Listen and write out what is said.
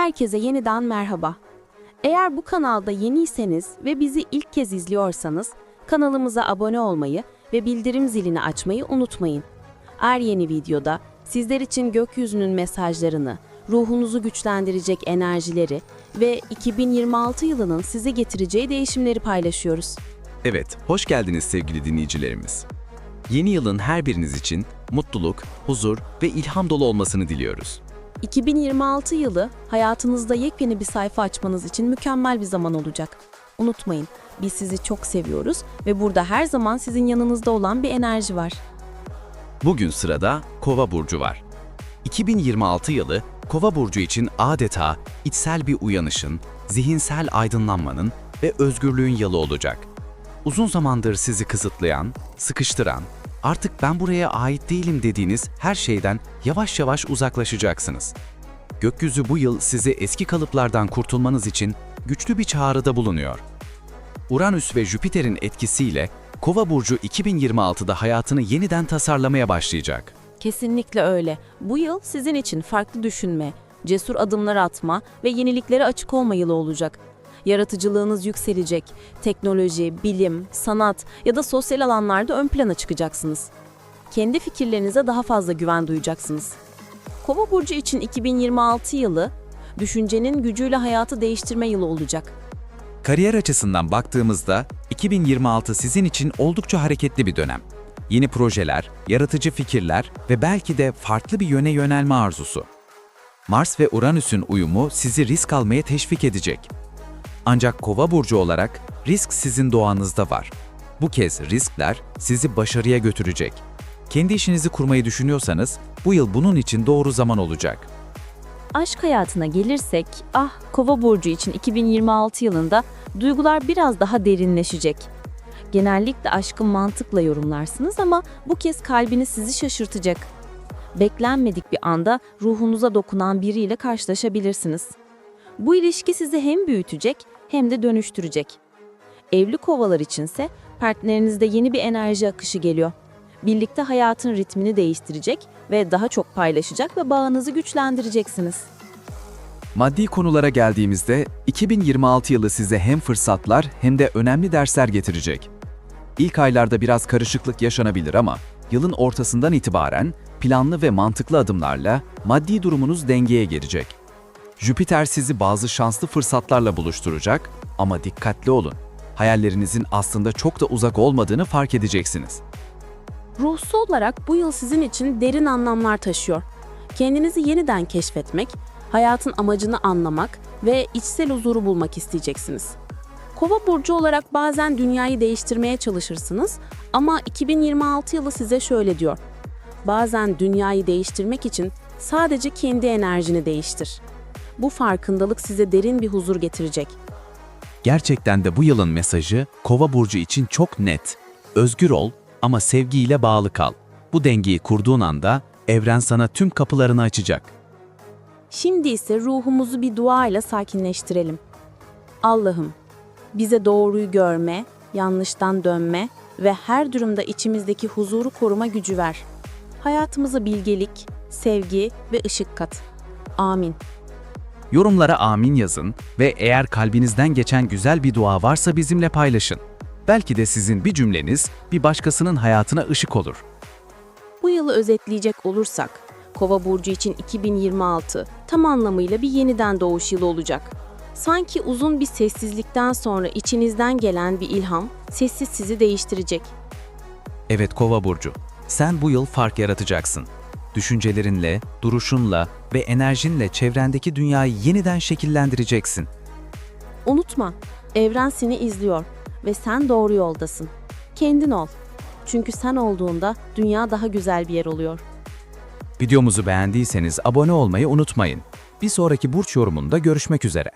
Herkese yeniden merhaba. Eğer bu kanalda yeniyseniz ve bizi ilk kez izliyorsanız kanalımıza abone olmayı ve bildirim zilini açmayı unutmayın. Her yeni videoda sizler için gökyüzünün mesajlarını, ruhunuzu güçlendirecek enerjileri ve 2026 yılının size getireceği değişimleri paylaşıyoruz. Evet, hoş geldiniz sevgili dinleyicilerimiz. Yeni yılın her biriniz için mutluluk, huzur ve ilham dolu olmasını diliyoruz. 2026 yılı hayatınızda yepyeni bir sayfa açmanız için mükemmel bir zaman olacak. Unutmayın, biz sizi çok seviyoruz ve burada her zaman sizin yanınızda olan bir enerji var. Bugün sırada Kova burcu var. 2026 yılı Kova burcu için adeta içsel bir uyanışın, zihinsel aydınlanmanın ve özgürlüğün yılı olacak. Uzun zamandır sizi kısıtlayan, sıkıştıran, artık ben buraya ait değilim dediğiniz her şeyden yavaş yavaş uzaklaşacaksınız. Gökyüzü bu yıl sizi eski kalıplardan kurtulmanız için güçlü bir çağrıda bulunuyor. Uranüs ve Jüpiter'in etkisiyle Kova burcu 2026'da hayatını yeniden tasarlamaya başlayacak. Kesinlikle öyle. Bu yıl sizin için farklı düşünme, cesur adımlar atma ve yeniliklere açık olma yılı olacak. Yaratıcılığınız yükselecek, teknoloji, bilim, sanat ya da sosyal alanlarda ön plana çıkacaksınız. Kendi fikirlerinize daha fazla güven duyacaksınız. Kova burcu için 2026 yılı düşüncenin gücüyle hayatı değiştirme yılı olacak. Kariyer açısından baktığımızda 2026 sizin için oldukça hareketli bir dönem. Yeni projeler, yaratıcı fikirler ve belki de farklı bir yöne yönelme arzusu. Mars ve Uranüs'ün uyumu sizi risk almaya teşvik edecek. Ancak Kova burcu olarak risk sizin doğanızda var. Bu kez riskler sizi başarıya götürecek. Kendi işinizi kurmayı düşünüyorsanız bu yıl bunun için doğru zaman olacak. Aşk hayatına gelirsek, ah Kova burcu için 2026 yılında duygular biraz daha derinleşecek. Genellikle aşkı mantıkla yorumlarsınız ama bu kez kalbiniz sizi şaşırtacak. Beklenmedik bir anda ruhunuza dokunan biriyle karşılaşabilirsiniz. Bu ilişki sizi hem büyütecek hem de dönüştürecek. Evli kovalar içinse partnerinizde yeni bir enerji akışı geliyor. Birlikte hayatın ritmini değiştirecek ve daha çok paylaşacak ve bağınızı güçlendireceksiniz. Maddi konulara geldiğimizde 2026 yılı size hem fırsatlar hem de önemli dersler getirecek. İlk aylarda biraz karışıklık yaşanabilir ama yılın ortasından itibaren planlı ve mantıklı adımlarla maddi durumunuz dengeye gelecek. Jüpiter sizi bazı şanslı fırsatlarla buluşturacak ama dikkatli olun. Hayallerinizin aslında çok da uzak olmadığını fark edeceksiniz. Ruhsal olarak bu yıl sizin için derin anlamlar taşıyor. Kendinizi yeniden keşfetmek, hayatın amacını anlamak ve içsel huzuru bulmak isteyeceksiniz. Kova burcu olarak bazen dünyayı değiştirmeye çalışırsınız ama 2026 yılı size şöyle diyor. Bazen dünyayı değiştirmek için sadece kendi enerjini değiştir. Bu farkındalık size derin bir huzur getirecek. Gerçekten de bu yılın mesajı Kova burcu için çok net. Özgür ol ama sevgiyle bağlı kal. Bu dengeyi kurduğun anda evren sana tüm kapılarını açacak. Şimdi ise ruhumuzu bir dua ile sakinleştirelim. Allah'ım, bize doğruyu görme, yanlıştan dönme ve her durumda içimizdeki huzuru koruma gücü ver. Hayatımıza bilgelik, sevgi ve ışık kat. Amin. Yorumlara amin yazın ve eğer kalbinizden geçen güzel bir dua varsa bizimle paylaşın. Belki de sizin bir cümleniz bir başkasının hayatına ışık olur. Bu yılı özetleyecek olursak, Kova burcu için 2026 tam anlamıyla bir yeniden doğuş yılı olacak. Sanki uzun bir sessizlikten sonra içinizden gelen bir ilham sessiz sizi değiştirecek. Evet Kova burcu, sen bu yıl fark yaratacaksın. Düşüncelerinle, duruşunla ve enerjinle çevrendeki dünyayı yeniden şekillendireceksin. Unutma, evren seni izliyor ve sen doğru yoldasın. Kendin ol. Çünkü sen olduğunda dünya daha güzel bir yer oluyor. Videomuzu beğendiyseniz abone olmayı unutmayın. Bir sonraki burç yorumunda görüşmek üzere.